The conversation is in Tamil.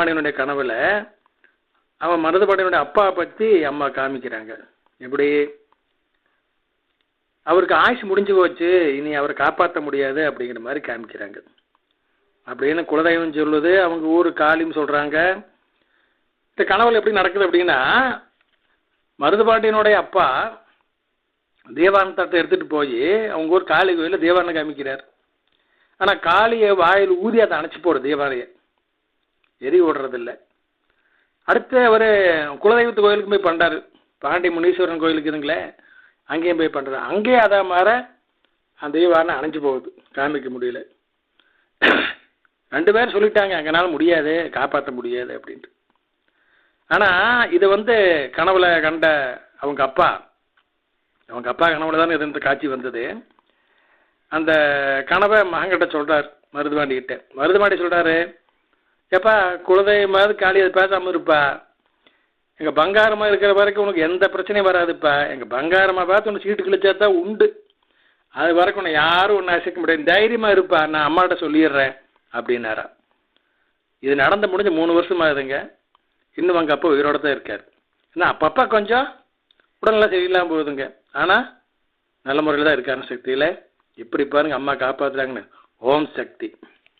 பாண்டியனுடைய கனவுல அவன் மருதுபாண்டியனுடைய அப்பாவை பற்றி அம்மா காமிக்கிறாங்க. எப்படி? அவருக்கு ஆயுசு முடிஞ்சு போச்சு இனி அவரை காப்பாற்ற முடியாது அப்படிங்கிற மாதிரி காமிக்கிறாங்க. அப்படின்னு குலதெய்வம் சொல்லுது அவங்க ஊர் காளின்னு சொல்கிறாங்க இந்த கனவுல எப்படி நடக்குது அப்படின்னா மருதுபாண்டியனுடைய அப்பா தேவானந்தத்தை எடுத்துகிட்டு போய் அவங்க ஊர் காளி கோயிலில் தேவாரணம் காமிக்கிறார். ஆனால் காளியை வாயில் ஊதி அதை அணைச்சி போடுது தேவாலயம். எரி விடுறதில்ல அடுத்து அவர் குலதெய்வத்து கோயிலுக்கும் போய் பண்ணுறாரு பாண்டி முனீஸ்வரன் கோயிலுக்கு இதுங்களே அங்கேயும் போய் பண்ணுறாரு அங்கேயும் அதை மாற அந்த தெய்வாரணம் அணைஞ்சு போகுது. காமிக்க முடியல. ரெண்டு பேரும் சொல்லிட்டாங்க அங்கனால முடியாது காப்பாற்ற முடியாது அப்படின்ட்டு. ஆனால் இது வந்து கனவுல கண்ட அவங்க அப்பா அவங்க அப்பா கனவுல தானே இது இந்த காட்சி வந்தது. அந்த கனவை மகன்கிட்ட சொல்கிறார் மருதுபாண்டிகிட்ட. மருதுபாண்டி சொல்கிறாரு ஏப்பா குலதெய்வமாவது காளி அது பேசாமல் இருப்பா? எங்கள் பங்காரமாக இருக்கிற வரைக்கும் உனக்கு எந்த பிரச்சனையும் வராதுப்பா. எங்கள் பங்காரமாக பார்த்து உனக்கு சீட்டு கிழிச்சா தான் உண்டு. அது வரைக்கும் உன்னை யாரும் ஒன்று அசைக்க முடியாது. தைரியமாக இருப்பா நான் அம்மாட்ட சொல்லிடுறேன் அப்படின்னாரா. இது நடந்து முடிஞ்ச மூணு வருஷம் ஆகுதுங்க. இன்னும் அவங்க அப்பா உயிரோட தான் இருக்கார். ஏன்னா அப்பப்பா கொஞ்சம் உடல்நிலை சரியில்லாமல் போகுதுங்க. ஆனால் நல்ல முறையில் தான் இருக்காருன்னு சக்தியில். இப்படி பாருங்க அம்மா காப்பாற்றுறாங்கன்னு ஓம் சக்தி.